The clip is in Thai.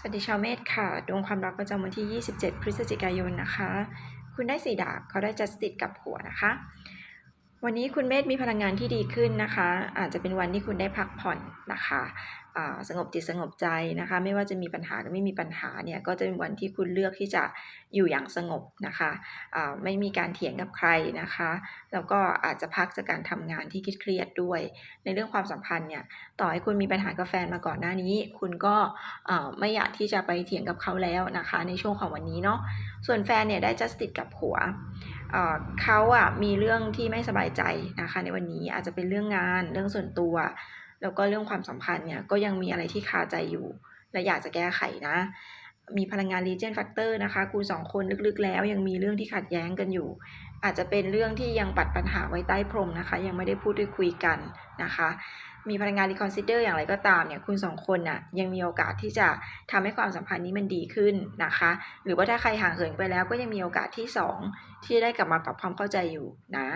สวัสดีชาวเมษค่ะ ดวงความรักประจำวันที่ 27 พฤศจิกายนนะคะ คุณได้สีดาบเขาได้จัสติดกับหัวนะคะ วันนี้คุณเมษมีพลังงานที่ดีขึ้นนะคะ อาจจะเป็นวันที่คุณได้พักผ่อนนะคะ สงบจิตสงบใจนะคะ ไม่ว่าจะมีปัญหาหรือไม่มีปัญหาเนี่ยก็จะเป็นวันที่คุณเลือกที่จะอยู่อย่างสงบนะคะอ่าไม่มีการเถียงกับใครนะคะ แล้วก็อาจจะพักจากการทำงานที่เครียดด้วย ในเรื่องความสัมพันธ์เนี่ยต่อให้คุณมีปัญหากับแฟนมาก่อนหน้านี้ คุณก็ไม่อยากที่จะไปเถียงกับเขาแล้วนะคะ ในช่วงของวันนี้เนาะส่วนแฟนเนี่ยได้ justice กับหัวเอ่อเขาอะมีเรื่องที่ไม่สบายใจนะคะ ในวันนี้อาจจะเป็นเรื่องงานเรื่องส่วนตัว แล้วก็เรื่องความสัมพันธ์เนี่ยก็ยังมีอะไรที่คาใจอยู่ และอยากจะแก้ไขนะ มีพลังงาน Legion Factor นะคะคุณสองคนลึกๆ แล้วยังมีเรื่องที่ขัดแย้งกันอยู่ อาจจะเป็นเรื่องที่ยังปัดปัญหาไว้ใต้พรมนะคะ ยังไม่ได้พูดได้คุยกันนะคะ มีพลังงาน reconsider อย่างไรก็ตามเนี่ยคุณสองคนน่ะยังมีโอกาสที่จะทำให้ความสัมพันธ์นี้มันดีขึ้นนะคะ หรือว่าถ้าใครห่างเหินไปแล้วก็ยังมีโอกาสที่สองที่ได้กลับมาปรับความเข้าใจอยู่นะ